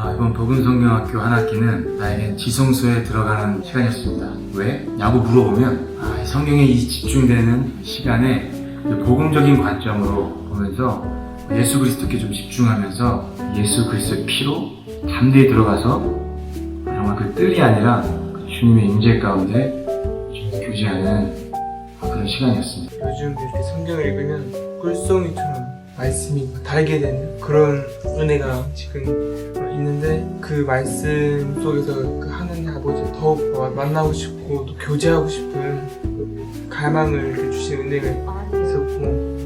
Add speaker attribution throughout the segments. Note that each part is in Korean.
Speaker 1: 아, 이번 복음성경학교 한 학기는 나에겐 지성소에 들어가는 시간이었습니다. 왜? 라고 물어보면 아, 이 성경에 이 집중되는 시간에 그 복음적인 관점으로 보면서 예수 그리스도께 좀 집중하면서 예수 그리스도의 피로 담대히 들어가서 정말 그 뜰이 아니라 그 주님의 임재 가운데 좀 교제하는 그런 시간이었습니다.
Speaker 2: 요즘 이렇게 성경을 읽으면 꿀송이처럼 말씀이 달게 되는 그런 은혜가 지금 있는데 그 말씀 속에서 그 하나님 아버지 더욱 만나고 싶고 또 교제하고 싶은 그 갈망을 주신 은혜가 있었고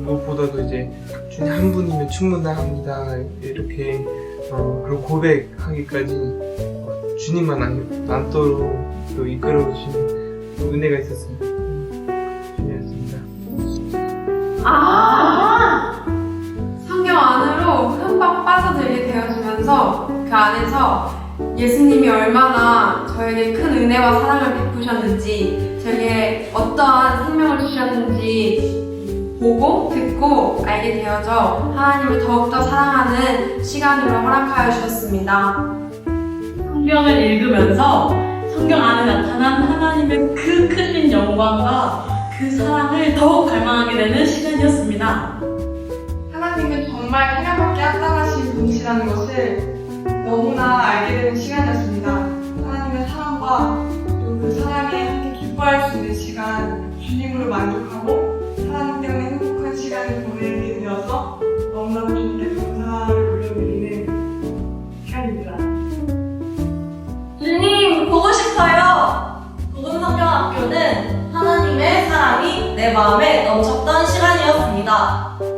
Speaker 2: 무엇보다도 이제 주님 한 분이면 충분합니다 이렇게 어, 그런 고백하기까지 어, 주님만 안, 남도록 또 이끌어 주시는 은혜가 있었습니다. 주님이었습니다.
Speaker 3: 아! 성경 안으로 흠뻑 빠져들게 되어지면서 그 안에서 예수님이 얼마나 저에게 큰 은혜와 사랑을 베푸셨는지 저에게 어떠한 생명을 주셨는지 보고 듣고 알게 되어져 하나님을 더욱더 사랑하는 시간으로 허락하여 주셨습니다.
Speaker 4: 성경을 읽으면서 성경 안에 나타난 하나님의 그 크신 영광과 그 사랑을 더욱 갈망하게 되는 시간이었습니다.
Speaker 3: 하나님은 정말 하나밖에 합당하신 분이시라는 것을 너무나 알게 되는 시간이었습니다. 하나님의 사랑과 그리고 그 사랑에 함께 기뻐할 수 있는 시간, 주님으로 만족하고 하나님 때문에 행복한 시간을 보내게 되어서 너무나 주님께 감사를 올려드리는 시간입니다.
Speaker 4: 주님 보고 싶어요. 복음성경학교는 하나님의 사랑이 내 마음에 넘쳤던 시간이었습니다.